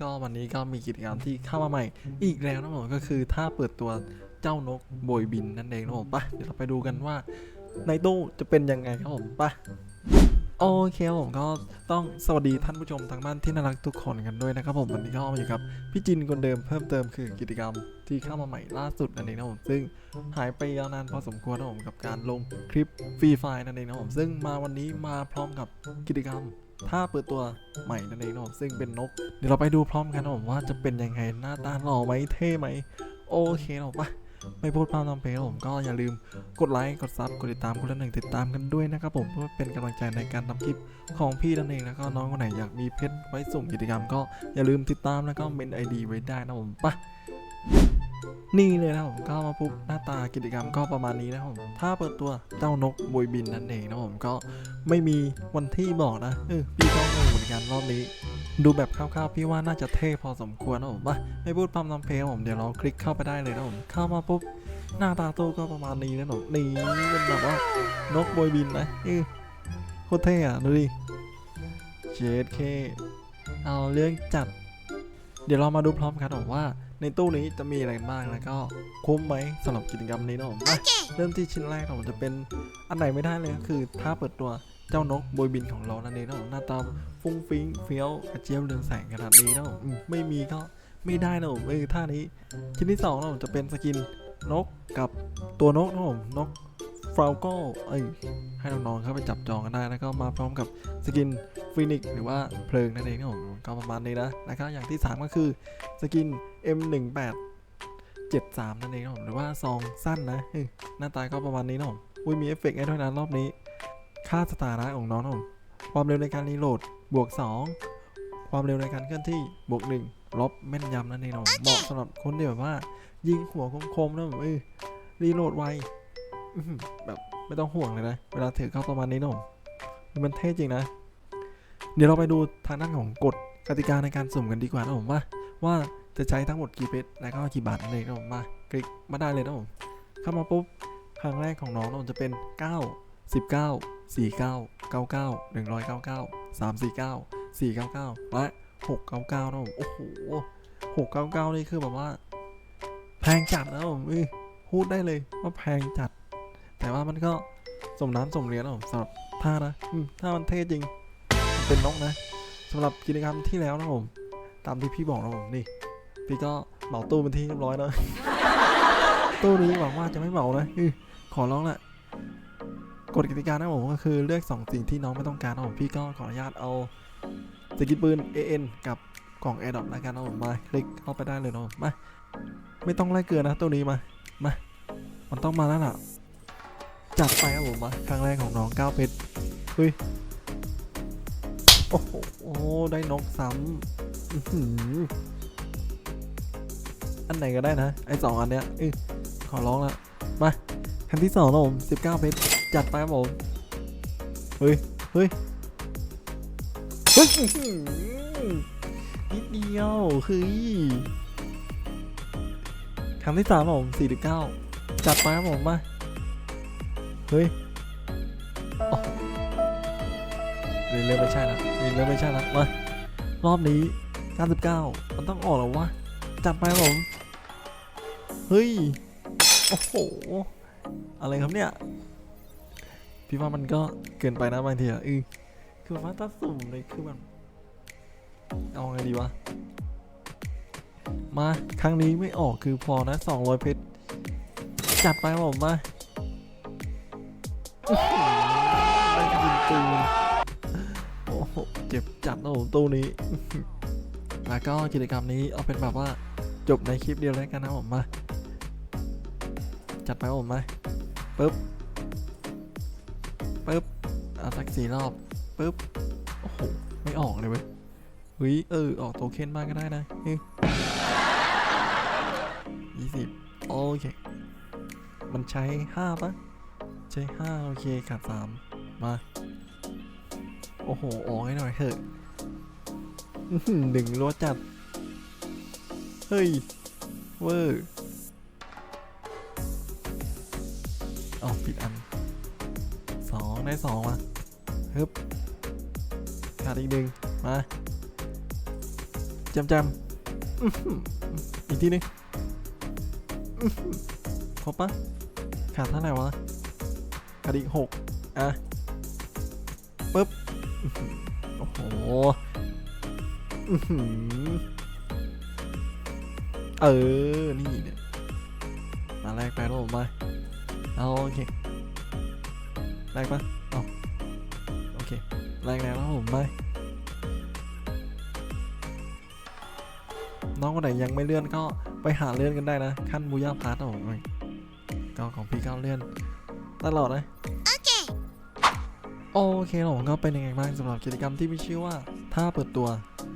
ก็วันนี้ก็มีกิจกรรมที่เข้ามาใหม่ อีกแล้วนะผมก็คือถ้าเปิดตัวเจ้านกโบยบินนั่นเองนะผมไปะเดี๋ยวเราไปดูกันว่าในตู้จะเป็นยังไงครับผมไปะโอเคครับผมก็ต้องสวัสดีท่านผู้ชมทางบ้านที่น่ารักทุกคนกันด้วยนะครับผมวันนี้ก็มาอยู่กับพี่จินคนเดิมเพิ่มเติมคือกิจกรรมที่เข้ามาใหม่ล่าสุดนั่นเองนะผมซึ่งหายไปยาวนานพอสมควรนะผมกับการลงคลิปฟรีไฟนั่นเองนะผมซึ่งมาวันนี้มาพร้อมกับกิจกรรม ถ้าเปิดตัวใหม่นั่นเองนะซึ่งเป็นนก เดี๋ยวเราไปดูพร้อมกันนะผมว่าจะเป็นยังไงหน้าตาหล่อไหมเท่ไหมโอเคนะผมปะไม่พูดพร่ำทำเพลงผมก็อย่าลืมกดไลค์กดซับกดติดตามคนละหนึ่งติดตามกันด้วยนะครับผมเพื่อเป็นกำลังใจในการทำคลิปของพี่นั่นเองแล้วก็น้องคนไหนอยากมีเพชรไว้สุ่มกิจกรรม ก็อย่าลืมติดตามแล้วก็เมนไอดีไว้ได้นะผมปะ นี่เลยนะผมก็มาปุ๊บหน้าตากิจกรรมก็ประมาณนี้นะผมถ้าเปิดตัวเจ้านกบวยบินนั่นเองนะผมก็ไม่มีวันที่บอกนะเออพี่ก็งงเหมือนกันรอบนี้ ดูแบบคร่าวๆพี่ว่าน่าจะเท่พอสมควรนะผมว่าไม่พูดพร่ำทำเพลงผมเดี๋ยวเราคลิกเข้าไปได้เลยนะผมเข้ามาปุ๊บหน้าตาตู้ก็ประมาณนี้นะผมนี่เป็นแบบว่านกโบยบินนะเออโคตรเท่อะดูดิเจดเคเอาเรื่องจัด เดี๋ยวเรามาดูพร้อมกันผมว่า ในตู้นี้จะมีอะไรบ้างแล้วก็คุ้มไหมสำหรับกิจกรรมนี้นะผมมาเริ่มที่ชิ้นแรกผมจะเป็นอันไหนไม่ได้เลยก็คือถ้าเปิดตัวเจ้านกโบยบินของเรานั่นเองนะผมหน้าตาฟุ้งฟิ้งเฟี้ยวกระเจี๊ยบเรืองแสงขนาดนี้นะผมอืมไม่มีก็ไม่ได้นะผมเออท่านี้ชิ้นที่สองนะผมจะเป็นสกินนกกับตัวนกนะผมนก ฟราวโกเอ้ยให้น้องๆเข้าไปจับจองกันได้แล้วก็มาพร้อมกับสกินฟินิกหรือว่าเพลิงนั่นเองนะผมก็ประมาณนี้นะแล้วก็อย่างที่สามก็คือสกิน M18 73 นั่นเองนะผมหรือว่าซองสั้นนะหน้าตาก็ประมาณนี้นะผมอุ้ยมีเอฟเฟกต์ให้ด้วยนะรอบนี้ ค่าสถานะของน้องนะผมความเร็วในการรีโหลดบวก 2 ความเร็วในการเคลื่อนที่บวก 1 ลบแม่นยำนั่นเองนะผมเหมาะสำหรับคนที่แบบว่า ยิงหัวคมๆนะผมเออรีโหลดไว แบบไม่ต้องห่วงเลยนะ เวลาถือเข้าประมาณนี้นะผมมันเท่จริงนะ เดี๋ยวเราไปดูทางด้านของกฎกติกาในการสุ่มกันดีกว่านะผมว่า ว่าจะใช้ทั้งหมดกี่เพชรและก็กี่บาทนั่นเองนะผมมาคลิกมาได้เลยนะผมเข้ามาปุ๊บครั้งแรกของน้องนะผมจะเป็น 9 19 49 99 199 349 499 และ 699นะผมโอ้โห 699 นี่คือแบบว่า แพงจัดนะผมเอ้ยพูดได้เลยว่าแพงจัด แต่ว่ามันก็สมน้ำสมเรียนนะผมสำหรับท่านะอืมถ้ามันเท่จริงมันเป็นนกนะสำหรับกิจกรรมที่แล้วนะผมตามที่พี่บอกนะผมนี่พี่ก็เหมาตู้เป็นที่เรียบร้อยแล้วตู้นี้หวังว่าจะไม่เหมานะอื้อขอร้องแหละกฎกติกานะผมก็คือเลือก2สิ่งที่น้องไม่ต้องการนะผมพี่ก็ขออนุญาตเอาสกินปืน AN กับกล่อง a i r d r o p แล้วกันนะผมมาคลิกเข้าไปได้เลยนะผมมาไม่ต้องไล่เกินนะตัวนี้มามามันต้องมาแล้วล่ะ จัดไปครับผมมาครั้งแรกของน้องก้าวเพชรเฮ้ยโอ้โหได้นกซ้ำอันไหนก็ได้นะ ไอ้สองอันเนี้ยเอ้ยขอร้องละมาครั้งที่สองนะผม19เก้าเพชรจัดไปครับผมเฮ้ยเฮ้ยเฮ้ยนิดเดียวเฮ้ยครั้งที่สามครับผมสี่สิบเก้าจัดไปครับผมมา เฮ้ยโอ้เริ่มเริ่มไม่ใช่ละเริ่มเริ่มไม่ใช่ละมารอบนี้ 99 มันต้องออกแล้ววะ จัดไปครับผม เฮ้ย โอ้โห อะไรครับเนี่ย พี่ว่ามันก็เกินไปนะบางทีอะเออคือแบบว่าถ้าสุ่มเลยคือมัน เอาไงดีวะ มา ครั้งนี้ไม่ออกคือพอนะ 200 เพชร จัดไปครับผมมา อื้อหือได้ยิงปืนโอ้โหเจ็บจัดนะผมตู้นี้ แล้วก็กิจกรรมนี้เอาเป็นแบบว่าจบในคลิปเดียวแล้วกันนะผมมา จัดไปผมมาปึ๊บปึ๊บเอาสักสี่รอบปึ๊บโอ้โหไม่ออกเลยเว้ยเฮ้ยเออ ออกโทเค็นมากก็ได้นะยี่สิบโอเค มันใช้ห้าปะ ใช้ห้าโอเคขาดสามมา โอ้โห ออกให้หน่อยเถอะหนึ่งรัวจัด เฮ้ย เวอร์เอาผิดอันสองได้สองมาฮึบขาดอีกหนึ่งมาจำจำอีกทีหนึงครบปะขาดเท่าไหร่วะ ขาดอีกหกอะปึ๊บโอ้โหอื้อหือเออ นี่เนี่ยมาแรกไปแล้วผมมาเอาโอเคแรกปะเอาโอเคแรกแล้วครับผมมาน้องคนไหนยังไม่เลื่อนก็ไปหาเลื่อนกันได้นะ ขั้นบูย่าพาร์ตของผมก็ของพี่ก็เลื่อน ตลอดนะโอเค โอเคผมก็เป็นยังไงบ้างสำหรับกิจกรรมที่มีชื่อว่าถ้าเปิดตัว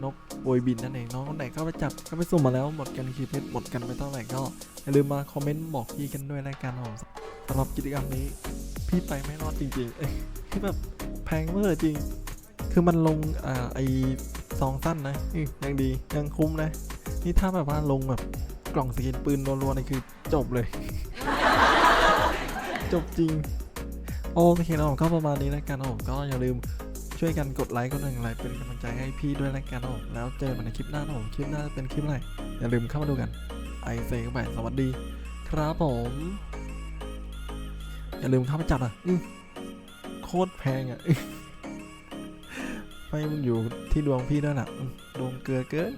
นกโบยบินนั่นเองน้องคนไหนก็ไปจับก็ไปสุ่มมาแล้วหมดกันคีเพชรหมดกันไปเท่าไหร่ก็อย่าลืมมาคอมเมนต์บอกพี่กันด้วยนะกันผมสำหรับกิจกรรมนี้ พี่ไปไม่รอดจริงๆเอ้ยคือแบบแพงเวอร์จริง คือมันลงอ่าไอซองสั้นนะอื้อยังดียังคุ้มนะ นี่ถ้าแบบว่าลงแบบกล่องสกินปืนรัวๆนี่คือจบเลย จบจริง โอเคนะผมก็ประมาณนี้แล้วกันผมก็อย่าลืมช่วยกันกดไลค์กดหนึ่งไลค์เป็นกำลังใจให้พี่ด้วยแล้วกันผมแล้วเจอกันในคลิปหน้าผมคลิปหน้าจะเป็นคลิปอะไรอย่าลืมเข้ามาดูกันไอเซก็ไปสวัสดี ครับผม อย่าลืมเข้ามาจัดอะอโคตรแพงอะไม่มันอยู่ที่ดวงพี่ด้วยน่ะดวงเกลือเกิน